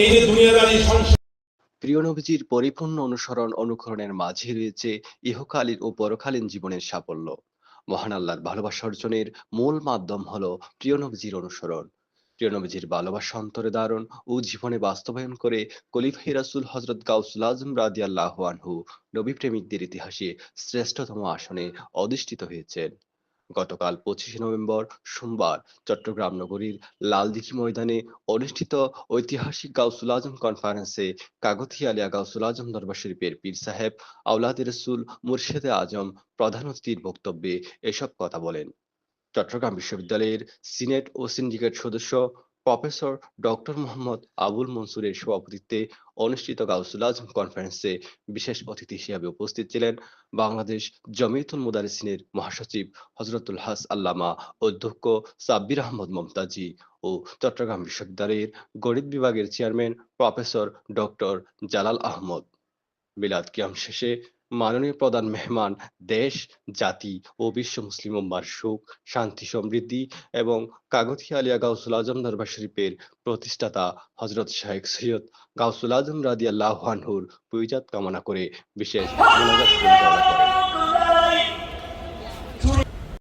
এই যে দুনিয়াদারি সংসার। প্রিয় নবীজির পরিপূর্ণ অনুসরণ অনুকরণের মাঝে রয়েছে ইহকালীন ও পরকালীন জীবনের সাফল্য। মহান আল্লাহর ভালোবাসা অর্জনের মূল মাধ্যম হল প্রিয় নবীজির অনুসরণ। প্রিয় নবীজির ভালোবাসা অন্তরে ধারণ ও জীবনে বাস্তবায়ন করে কলিফাই রাসুল হজরত গাউসুল আজম রাদি আল্লাহ আনহু নবী প্রেমিকদের ইতিহাসে শ্রেষ্ঠতম আসনে অধিষ্ঠিত হয়েছেন। গতকাল পঁচিশে নভেম্বর সোমবার চট্টগ্রাম নগরীর লালদিঘি ময়দানে অনুষ্ঠিত ঐতিহাসিক গাউসুল আজম কনফারেন্সে কাগতিয়া আলিয়া গাউসুল আজম দরবার শরীফের পীর সাহেব আউলাদ রসুল, মুর্শেদে আজম প্রধান অতিথির বক্তব্যে এসব কথা বলেন। চট্টগ্রাম বিশ্ববিদ্যালয়ের সিনেট ও সিন্ডিকেট সদস্য প্রফেসর ডক্টর মোহাম্মদ আবুল মনসুরের সভাপতিত্বে অনুষ্ঠিত গাউসুল আজম কনফারেন্সে বিশেষ অতিথি হিসেবে উপস্থিত ছিলেন বাংলাদেশ জমিয়তুল মুদারিসিনের মহাসচিব হজরতুল হাস আল্লামা, অধ্যক্ষ সাব্বির আহমদ মমতাজি ও চট্টগ্রাম বিশ্ববিদ্যালয়ের গণিত বিভাগের chairman professor doctor Jalal Ahmed. বিলাদ কিয়াম শেষে মাননীয় প্রধান মেহমান, দেশ, জাতি ও বিশ্ব মুসলিম উম্মার সুখ, শান্তি, সমৃদ্ধি এবং কাগতি আলিয়া গাউসুল আজম দরবার শরীফের প্রতিষ্ঠাতা হজরত শাহেক সৈয়দ গাউসুল আজম রাদি আল্লাহ আনহুর পরিজাত কামনা করে বিশেষ মোনাজাত পরিচালনা করেন